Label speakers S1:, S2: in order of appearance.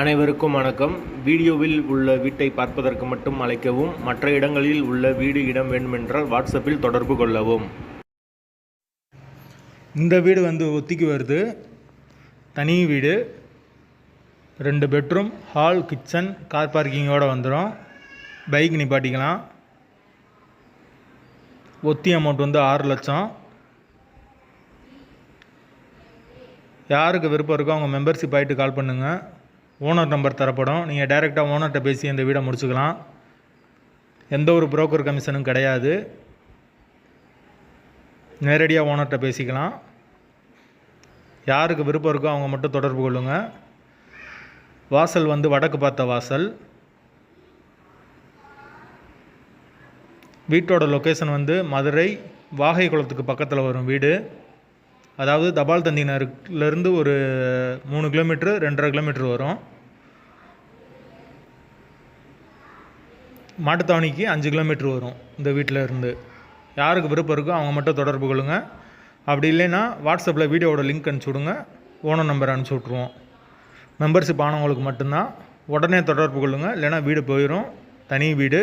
S1: அனைவருக்கும் வணக்கம். வீடியோவில் உள்ள வீட்டை பார்ப்பதற்கு மட்டும் அழைக்கவும் மற்ற இடங்களில் உள்ள வீடு இடம் வேண்டுமென்றால் வாட்ஸ்அப்பில் தொடர்பு கொள்ளவும்.
S2: இந்த வீடு வந்து ஒத்திக்கு வருது. தனி வீடு. ரெண்டு பெட்ரூம் ஹால் கிச்சன் கார் பார்க்கிங்கோடு வந்துடும் பைக் நிப்பாட்டிக்கலாம். ஒத்தி அமௌண்ட் வந்து ஆறு லட்சம். யாருக்கு விருப்பம் இருக்கோ அவங்க மெம்பர்ஷிப் ஆகிட்டு கால் பண்ணுங்கள் ஓனர் நம்பர் தரப்படும். நீங்கள் டைரெக்டாக ஓனர்கிட்ட பேசி இந்த வீடை முடிச்சுக்கலாம். எந்த ஒரு புரோக்கர் கமிஷனும் கிடையாது. நேரடியாக ஓனர்கிட்ட பேசிக்கலாம். யாருக்கு விருப்பம் இருக்கோ அவங்க மட்டும் தொடர்பு கொள்ளுங்கள் வாசல் வந்து வடக்கு பார்த்த வாசல். வீட்டோட லொக்கேஷன் வந்து மதுரை வாகை குளத்துக்கு பக்கத்தில் வரும் வீடு. அதாவது தபால் தந்தினருலேருந்து ஒரு மூணு கிலோமீட்ரு ரெண்டரை கிலோமீட்ரு வரும். மாட்டுத்தாவணிக்கு அஞ்சு கிலோமீட்ரு வரும் இந்த வீட்டில் இருந்து. யாருக்கு விருப்பம் இருக்கோ அவங்க மட்டும் தொடர்பு கொள்ளுங்கள் அப்படி இல்லைன்னா வாட்ஸ்அப்பில் வீடியோவோட லிங்க் அனுப்பிச்சி விடுங்க. ஓனர் நம்பர் அனுப்பிச்சி விட்ருவோம் மெம்பர்ஷிப் ஆனவங்களுக்கு மட்டும்தான். உடனே தொடர்பு கொள்ளுங்கள் இல்லைன்னா வீடு போயிடும் தனி வீடு.